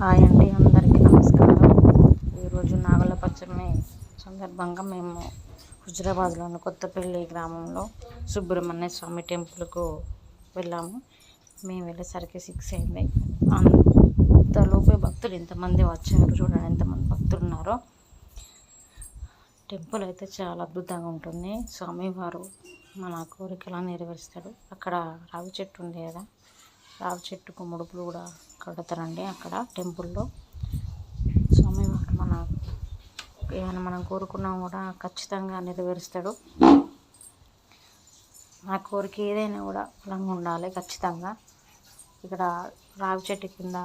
Hi అండి అందరికీ నమస్కారం. ఈరోజు నాగుల పచ్చమి సందర్భంగా మేము హుజరాబాద్లోని కొత్తపల్లి గ్రామంలో సుబ్రహ్మణ్య స్వామి టెంపుల్కు వెళ్ళాము. మేము వెళ్ళేసరికి సిక్స్ అయింది. అంతలోపే భక్తులు ఎంతమంది వచ్చారు చూడండి ఎంతమంది భక్తులు ఉన్నారో. టెంపుల్ అయితే చాలా అద్భుతంగా ఉంటుంది. స్వామివారు మన కోరికలా నెరవేరుస్తాడు. అక్కడ రావి చెట్టు ఉంది కదా రావి చెట్టుకు ముడుపులు కూడా కడతారండి అక్కడ టెంపుల్లో. స్వామి మన ఏమైనా మనం కోరుకున్నా కూడా ఖచ్చితంగా నెరవేరుస్తాడు. నా కోరిక ఏదైనా కూడా బలంగా ఉండాలి ఖచ్చితంగా. ఇక్కడ రావి చెట్టు కింద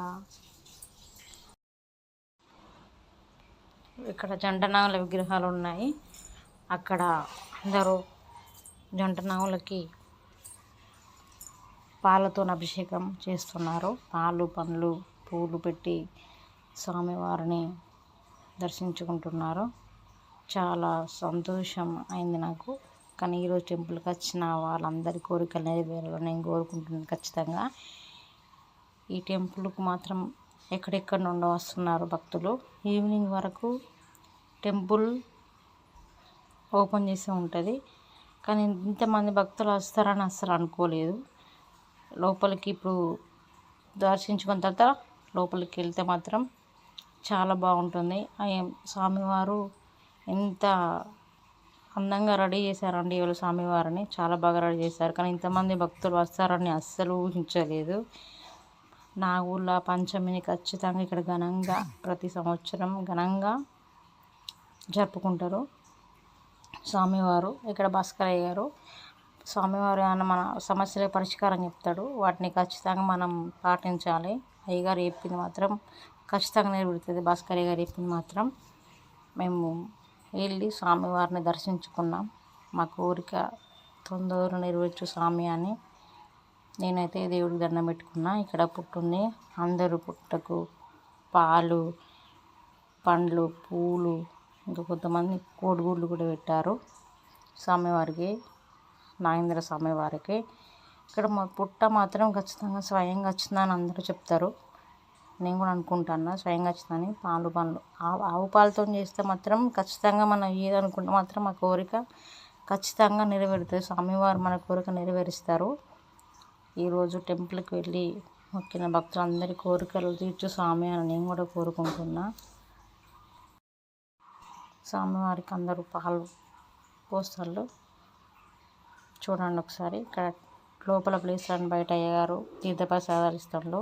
ఇక్కడ జంటనాగుల విగ్రహాలు ఉన్నాయి. అక్కడ అందరూ జంటనాగులకి పాలతో అభిషేకం చేస్తున్నారు. పాలు పండ్లు పూలు పెట్టి స్వామివారిని దర్శించుకుంటున్నారు. చాలా సంతోషం అయింది నాకు. కానీ ఈరోజు టెంపుల్కి వచ్చిన వాళ్ళందరి కోరికలు నెరవేరాలని నేను కోరుకుంటున్నాను ఖచ్చితంగా. ఈ టెంపుల్కు మాత్రం ఎక్కడెక్కడ నుండి వస్తున్నారు భక్తులు. ఈవినింగ్ వరకు టెంపుల్ ఓపెన్ చేసి ఉంటుంది. కానీ ఇంతమంది భక్తులు వస్తారని అస్సలు అనుకోలేదు. లోపలికి ఇప్పుడు దర్శించుకున్న తర్వాత లోపలికి వెళ్తే మాత్రం చాలా బాగుంటుంది. స్వామివారు ఎంత అందంగా రెడీ చేశారండి ఇవాళ స్వామివారిని. చాలా బాగా రెడీ చేశారు. కానీ ఇంతమంది భక్తులు వస్తారని అస్సలు ఊహించలేదు. నా ఊళ్ళో పంచమిని ఖచ్చితంగా ఇక్కడ ఘనంగా ప్రతి సంవత్సరం ఘనంగా జరుపుకుంటారు స్వామివారు. ఇక్కడ భాస్కరయ్య గారు స్వామివారు ఏమైనా మన సమస్యల పరిష్కారం చెప్తాడు. వాటిని ఖచ్చితంగా మనం పాటించాలి. అయ్యగారు చెప్పింది మాత్రం ఖచ్చితంగా నెరవేరుతుంది. భాస్కర్ గారు చెప్పింది మాత్రం మేము వెళ్ళి స్వామివారిని దర్శించుకున్నాం. మా కోరిక తొందరగా నెరవేర్చు స్వామి అని నేనైతే దేవుడికి దండం పెట్టుకున్నా. ఇక్కడ పుట్టుని అందరూ పుట్టకు పాలు పండ్లు పూలు ఇంకా కొంతమంది కోడిగుడ్లు కూడా పెట్టారు స్వామివారికి. నాగేంద్ర స్వామి వారికి. ఇక్కడ మా పుట్ట మాత్రం ఖచ్చితంగా స్వయంగా వచ్చిందని అందరూ చెప్తారు. నేను కూడా అనుకుంటాను స్వయంగా వచ్చిందని పాలు పనులు ఆవు పాలతో చేస్తే మాత్రం ఖచ్చితంగా మనం ఏదనుకుంటే మాత్రం ఆ కోరిక ఖచ్చితంగా నెరవేరుతుంది. స్వామివారు మన కోరిక నెరవేరుస్తారు. ఈరోజు టెంపుల్కి వెళ్ళి మొక్కిన భక్తులందరి కోరికలు తీర్చు స్వామి అని నేను కూడా కోరుకుంటున్నా. స్వామివారికి అందరూ పాలు పోస్తారు చూడండి ఒకసారి. ఇక్కడ లోపల ప్లేస్ అని బయట అయ్యగారు తీర్థప్రసాదాలు ఇస్తాడు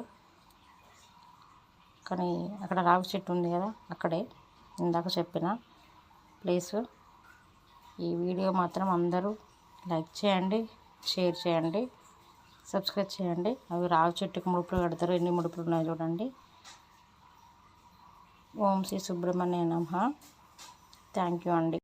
కానీ అక్కడ రావి చెట్టు ఉంది కదా అక్కడే ఇందాక చెప్పిన ప్లేసు. ఈ వీడియో మాత్రం అందరూ లైక్ చేయండి షేర్ చేయండి సబ్స్క్రైబ్ చేయండి. అవి రావి చెట్టుకు ముడుపులు కడతారు ఎన్ని ముడుపులు ఉన్నాయి చూడండి. ఓం శ్రీ సుబ్రహ్మణ్య నమ. థ్యాంక్ యూ అండి.